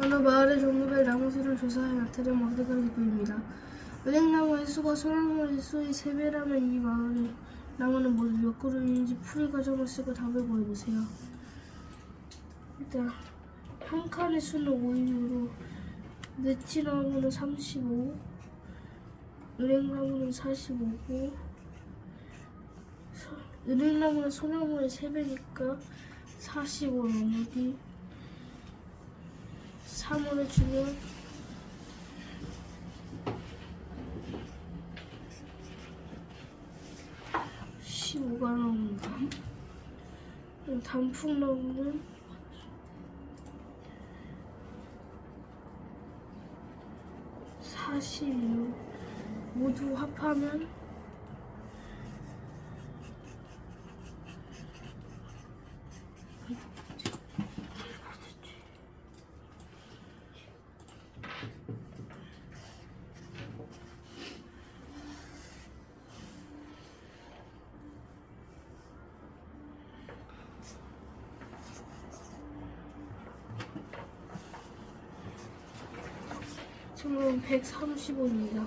어느 마을의 종류별 나무수를 조사해 나타낸 왕대가리 보입니다. 은행나무의 수가 소나무의 수의 3배라면 이 마을의 나무는 모두 몇 그루인지 풀이 과정을 쓰고 답을 보여주세요. 일단 한 칸의 수는 5이므로 느티나무는 35, 은행나무는 45고 은행나무는 소나무의 3배니까 45 나누기 3으로 주면 15가 나옵니다. 그럼 단풍나무는 46 모두 합하면 지금 135입니다.